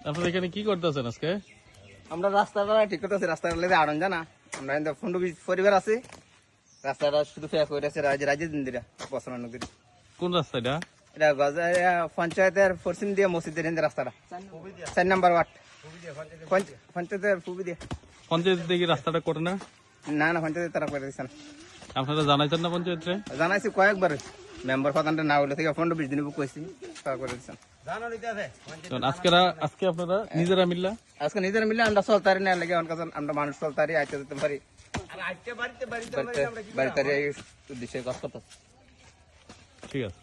আপনারা এখানে কি করতেছেন আজকে? আমরা রাস্তাটা ঠিক করতেছি রাস্তাটা লেগে আড়ন জানা। আমরা কিন্তু ফন্ড পরিবার আছে। রাস্তাটা শুধু ফেয়া করে আছে রাজ্য রাজ্য দিন দিরা নদীর কোন রাস্তাটা এটা? গজা পঞ্চায়েতের পশ্চিম দিয়ে মসজিদের হিন্দি রাস্তাটা। চার নাম্বার ওয়ার্ড। পঞ্চ- পঞ্চায়েতের পুবি দিয়ে পঞ্চায়েত দেখি রাস্তাটা করে না? না না পঞ্চায়েতের তারা করে দিচ্ছে না। আপনারা জানাইছেন না পঞ্চায়েতে জানাইছি কয়েকবার। মেম্বার প্রধানটা না হলে থেকে পনেরো বিশ দিন বুক করছি তারা করে দিচ্ছেন কারণ আজকেরা আজকে আপনারা নিজেরা মিল্লা? আজকে নিজেরা মিলে আমরা চলতারি না লাগে অনেক আমরা মানুষ চলতারি আইতে যেতে পারি। বাড়িতে বাড়িতে এই উদ্দেশ্যে কাজ ঠিক আছে।